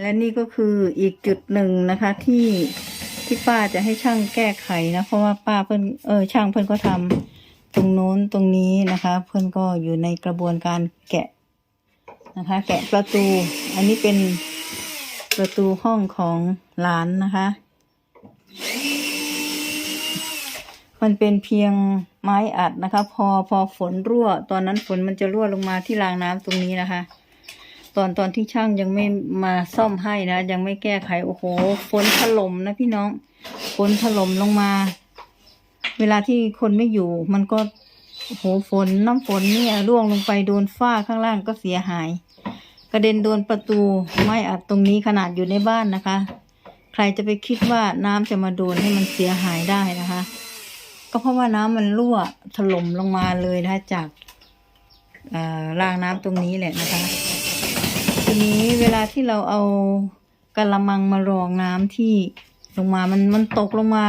และนี่ก็คืออีกจุดหนึ่งนะคะที่ที่ป้าจะให้ช่างแก้ไขนะ เพราะว่าป้าเพิ่นเออช่างเพิ่นก็ทำตรงโน้นตรงนี้นะคะ เพิ่อนก็อยู่ในกระบวนการแกะนะคะ แกะประตู อันนี้เป็นประตูห้องของหลานนะคะ มันเป็นเพียงไม้อัดนะคะ พอพอฝนรั่ว ตอนนั้นฝนมันจะรั่วลงมาที่รางน้ำตรงนี้นะคะ ตอนตอนที่ช่างยังไม่มาซ่อมให้นะ ยังไม่แก้ไขโอ้โหฝนถล่มนะพี่น้องฝนถล่มลงมา เวลาที่คนไม่อยู่ มันก็โอ้โหฝนน้ำฝนเนี่ยร่วงลงไปโดนฝ้าข้างล่างก็เสียหาย กระเด็นโดนประตูไม้อัดตรงนี้ขนาดอยู่ในบ้านนะคะ ใครจะไปคิดว่าน้ำจะมาโดนให้มันเสียหายได้นะคะ ก็เพราะว่าน้ำมันรั่วถล่มลงมาเลยนะคะจากเอ่อรางน้ำตรงนี้แหละนะคะ นี้เวลาที่เราเอากระมังมารองน้ำที่ลงมามันมันตกลงมา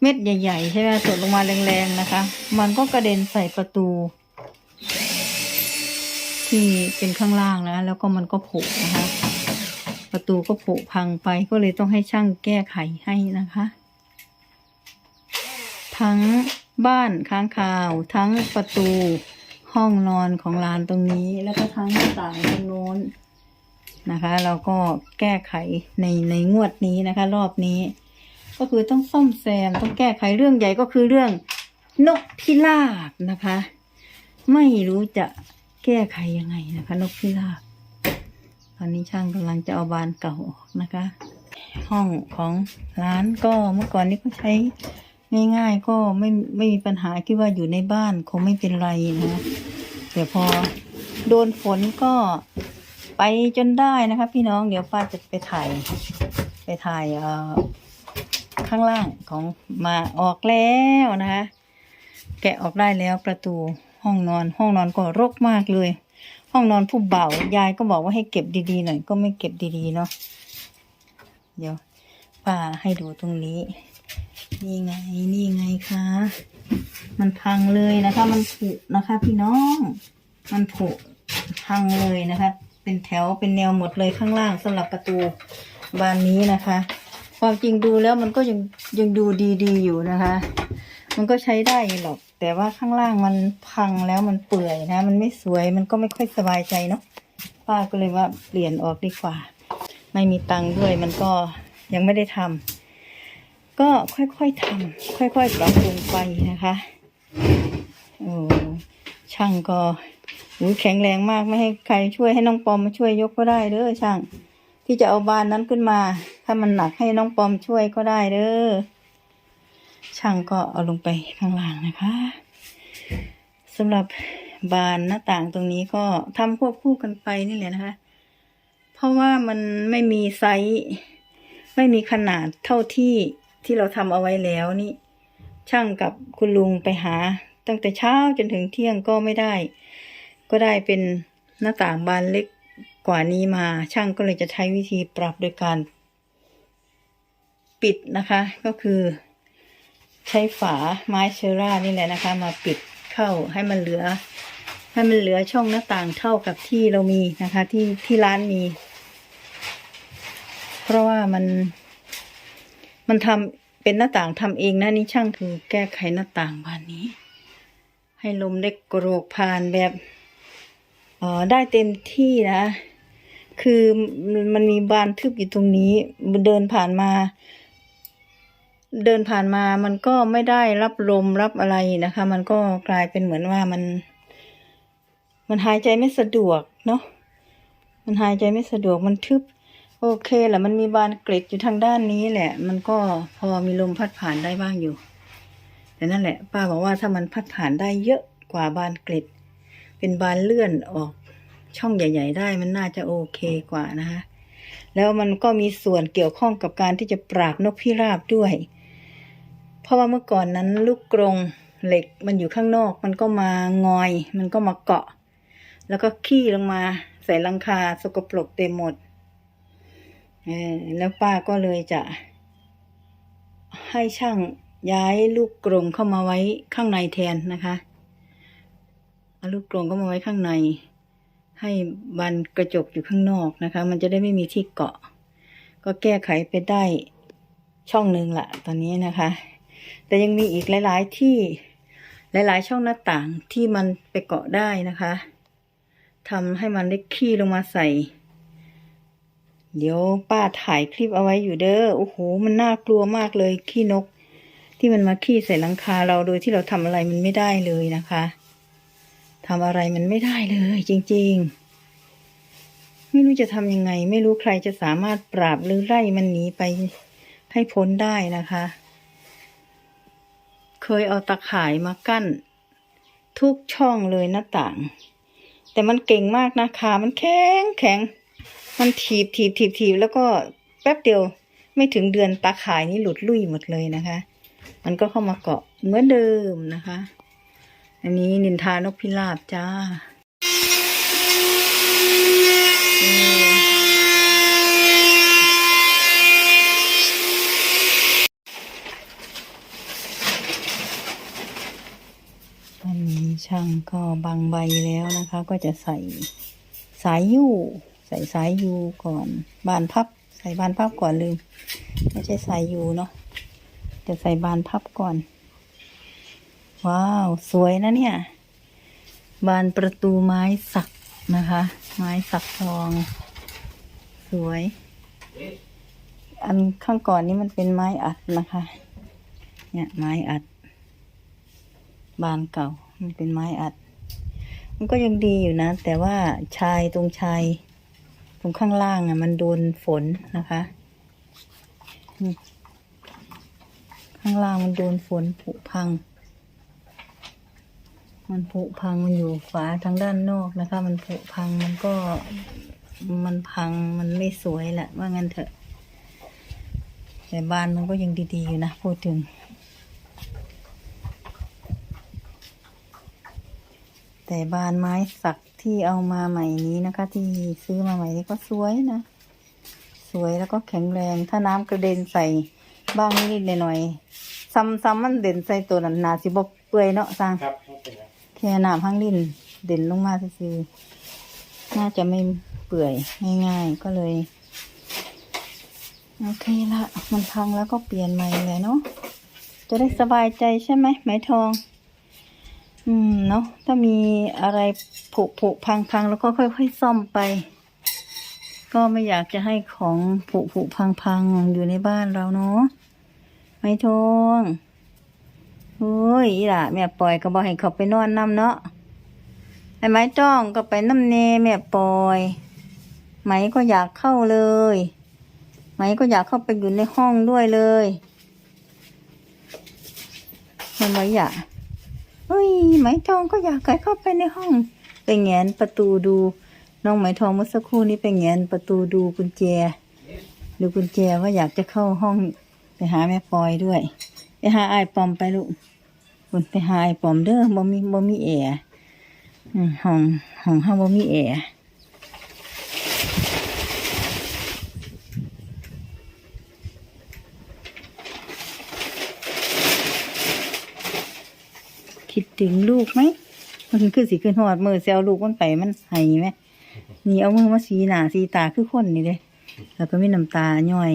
เม็ดใหญ่ๆใช่ไหมตกลงมาแรงๆนะคะ มันก็กระเด็นใส่ประตู ที่เป็นข้างล่างนะ แล้วก็มันก็ผุนะคะ ประตูก็ผุพังไปก็เลยต้องให้ช่างแก้ไขให้นะคะ ทั้งบ้านค้างคาว ทั้งประตู ห้องนอนของลานตรงนี้แล้วก็ทั้งหน้าต่างตรงโน้นนะคะ เราก็แก้ไขในในงวดนี้นะคะ รอบนี้ ก็คือต้องซ่อมแซมต้องแก้ไขเรื่องใหญ่ก็คือเรื่องนกพิราบนะคะ ไม่รู้จะแก้ไขยังไงนะคะ นกพิราบตอนนี้ช่างกำลังจะเอาบานเก่าออกนะคะ ห้องของร้านก็เมื่อก่อนนี้ก็ใช้ ง่ายๆก็ไม่ไม่มีปัญหาคิดว่าอยู่ในบ้านคงไม่เป็นไรนะเดี๋ยวพอโดนฝนก็ไปจนได้นะคะพี่น้องเดี๋ยวป้าจะไปถ่าย ไปถ่ายเอ่อข้างล่างของมาออกแล้วนะคะแกะออกได้แล้วประตูห้องนอน ห้องนอนก็รกมากเลย ห้องนอนผู้เบายายก็บอกว่าให้เก็บดีๆหน่อยก็ไม่เก็บดีๆเนาะเดี๋ยวป้าให้ดูตรงนี้ นี่ไง นี่ไงคะ มันพังเลยนะคะ มันผุนะคะ พี่น้อง มันผุพังเลยนะคะ เป็นแถวเป็นแนวหมดเลยข้างล่างสำหรับประตูบานนี้นะคะ ความจริงดูแล้วมันก็ยังยังดูดีๆอยู่นะคะ มันก็ใช้ได้หรอก แต่ว่าข้างล่างมันพังแล้วมันเปื่อยนะ มันไม่สวย มันก็ไม่ค่อยสบายใจเนาะ ป้าก็เลยว่าเปลี่ยนออกดีกว่า ไม่มีตังค์ด้วย มันก็ยังไม่ได้ทำ ก็ค่อยๆทำค่อยๆปรับปรุงไปนะคะโอ้ช่างก็หูแข็งแรงมากไม่ให้ใครช่วยให้น้องปอมมาช่วยยกก็ได้เด้อช่าง ที่จะเอาบานนั้นขึ้นมา ถ้ามันหนักให้น้องปอมช่วยก็ได้เด้อช่างก็เอาลงไปข้างล่างนะคะสำหรับบานหน้าต่างตรงนี้ก็ทำควบคู่กันไปนี่แหละนะคะ เพราะว่ามันไม่มีไซส์ ไม่มีขนาดเท่าที่ ที่เราทำเอาไว้แล้วนี่ ช่างกับคุณลุงไปหา ตั้งแต่เช้าจนถึงเที่ยงก็ไม่ได้ ก็ได้เป็นหน้าต่างบานเล็กกว่านี้มา ช่างก็เลยจะใช้วิธีปรับโดยการ ปิดนะคะ ก็คือ ใช้ฝาไม้เชอร่านี่แหละนะคะ มาปิดเข้าให้มันเหลือ ให้มันเหลือช่องหน้าต่างเท่ากับที่เรามีนะคะ ที่ที่ร้านมี เพราะว่ามัน มันทำเป็นหน้าต่างทำเองนะนี่ช่างคือแก้ไขหน้าต่างบานนี้ ให้ลมได้กรกผ่านแบบอ่อได้เต็มที่นะ คือมันมีบานทึบอยู่ตรงนี้ เดินผ่านมา เดินผ่านมามันก็ไม่ได้รับลมรับอะไรนะคะ มันก็กลายเป็นเหมือนว่ามัน มันหายใจไม่สะดวกเนาะมันหายใจไม่สะดวกมันทึบ โอเคแหละมันมีบานเกล็ดอยู่ทางด้านนี้แหละ มันก็พอมีลมพัดผ่านได้บ้างอยู่ แต่นั่นแหละ ป้าบอกว่าถ้ามันพัดผ่านได้เยอะกว่าบานเกล็ด เป็นบานเลื่อนออกช่องใหญ่ ๆ ได้มันน่าจะโอเคกว่านะคะแล้วมันก็มีส่วนเกี่ยวข้องกับการที่จะปราบนกพิราบด้วย เพราะว่าเมื่อก่อนนั้นลูกกรงเหล็กมันอยู่ข้างนอก มันก็มางอย มันก็มาเกาะ แล้วก็ขี้ลงมาใส่ลังคาสกปรกเต็มหมด เออแล้วป้าก็เลยจะ ให้ช่างย้ายลูกกรงเข้ามาไว้ข้างในแทนนะคะเอาลูกกรงก็มาไว้ข้างใน ให้บานกระจกอยู่ข้างนอกนะคะ มันจะได้ไม่มีที่เกาะ ก็แก้ไขไปได้ช่องหนึ่งละตอนนี้นะคะ แต่ยังมีอีกหลาย ๆ ที่หลาย ๆ ช่องหน้าต่างที่มันไปเกาะได้นะคะทำให้มันได้ขี้ลงมาใส่ เดี๋ยวป้าถ่ายคลิปเอาไว้อยู่เด้อ โอ้โห มันน่ากลัวมากเลยขี้นก ที่มันมาขี้ใส่หลังคาเราโดยที่เราทำอะไรมันไม่ได้เลยนะคะทำอะไรมันไม่ได้เลย จริง ๆ ไม่รู้จะทำยังไง ไม่รู้ใครจะสามารถปราบหรือไล่มันหนีไปให้พ้นได้นะคะ เคยเอาตะข่ายมากั้น ทุกช่องเลยหน้าต่าง แต่มันเก่งมากนะขามันแข็งแข็ง มันถีบถีบถีบถีบแล้วก็แป๊บเดียวไม่ถึงเดือนตาข่ายนี่หลุดลุ่ยหมดเลยนะคะ มันก็เข้ามาเกาะเหมือนเดิมนะคะ อันนี้นินทานกพิราบจ้าอออันนี้ช่างก็บางใบแล้วนะคะ ก็จะใส่สายยู่ ใส่สายยูก่อน บานพับ ใส่บานพับก่อนลืม ไม่ใช่สายยูเนาะจะใส่บานพับก่อน ว้าว สวยนะเนี่ย บานประตูไม้สักนะคะ ไม้สักทอง สวย อันข้างก่อนนี้มันเป็นไม้อัดนะคะ เนี่ยไม้อัด บานเก่า มันเป็นไม้อัด มันก็ยังดีอยู่นะ แต่ว่าชายตรงชาย รงข้างล่างอะ มันโดนฝนนะคะข้างล่างมันโดนฝนผุพัง มันผุพังมันอยู่ฝาทางด้านนอกนะคะ มันผุพังมันก็มันพังมันไม่สวยแหละว่างั้นเถอะ แต่บ้านมันก็ยังดีๆอยู่นะพูดถึงแต่บานไม้สัก ที่เอามาใหม่นี้นะคะ ที่ซื้อมาใหม่นี้ก็สวยนะ สวยแล้วก็แข็งแรง ถ้าน้ำกระเด็นใส่บ้างนิดหน่อยซ้ำๆมันเด่นใส่ตัวนั้นนาสิบเปื่อยเนาะสร้างครับแค่น้ำพังลิ้นเด่นลงมาซื่อน่าจะไม่เปื่อยง่ายๆก็เลยโอเคละมันพังแล้วก็เปลี่ยนใหม่เลยเนาะจะได้สบายใจใช่ไหมไหมทอง อืมเนาะถ้ามีอะไรผุผุพังพังแล้วก็ค่อย ๆ ซ่อมไป ก็ไม่อยากจะให้ของผุผุพังพังอยู่ในบ้านเราเนาะไหมทงโอ้ยอีหล่ะแม่ปล่อยก็บอกให้เขาไปนอนน้ำเนาะไอ้ไม้จ้องก็ไปน้ำเนแม่ปล่อยไหมก็อยากเข้าเลยไหมก็อยากเข้าไปอยู่ในห้องด้วยเลยทำไมอยาก เฮ้ยไหมทองก็อยากให้เข้าไปในห้องไปแงนประตูดู น้องไหมทองเมื่อสักครู่นี้ไปแงนประตูดูกุญแจ ดูกุญแจว่าอยากจะเข้าห้องไปหาแม่ปอยด้วย ไปหาไอ้ปอมไปลูกคุณไปหาไอ้ปอมเด้อบ่มีบ่มีแอร์ห้องห้องห้าบ่มีแอร์ ถึงลูกไหมมันคือสิขึ้นหอดมือเซลลูกมันไปมันไห้ไหมนี่เอามือมาสีหนาสีตาคือคนนี่เลยแล้วก็มีน้ำตาย่อย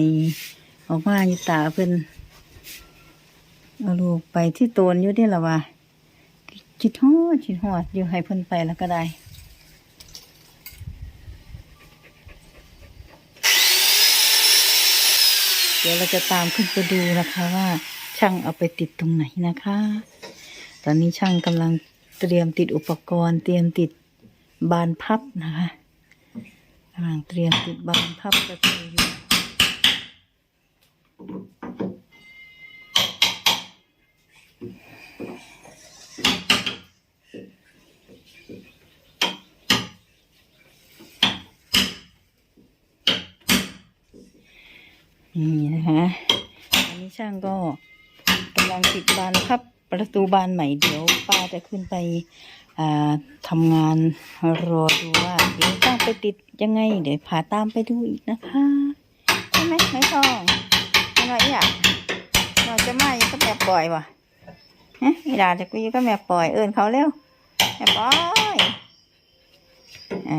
ออกมาอยู่ตาเพิ่นเอาลูกไปที่โตนอยู่เด้ละว่าจิตฮอดจิตฮอดอยู่ให้เพิ่นไปแล้วก็ได้เดี๋ยวเราจะตามขึ้นไปดูนะคะว่าช่างเอาไปติดตรงไหนนะคะ ตอนนี้ช่างกำลังเตรียมติดอุปกรณ์ เตรียมติดบานพับนะคะกำลังเตรียมติดบานพับประตูอยู่นี่นะคะ อันนี้ช่างก็กำลังติดบานพับ ประตูบานใหม่เดี๋ยวป้าจะขึ้นไปอ่าทำงานรอดูว่าเดี๋ยวต้องไปติดยังไง เดี๋ยวพาตามไปดูอีกนะคะใช่ไหมไม่ต้องไม่น้อยอะเราจะมาอยู่ก็แม่ปล่อยวะฮะอีดาจะกูอยู่ก็แม่ปล่อยเอิญเขาเร็วแม่ปล่อยอ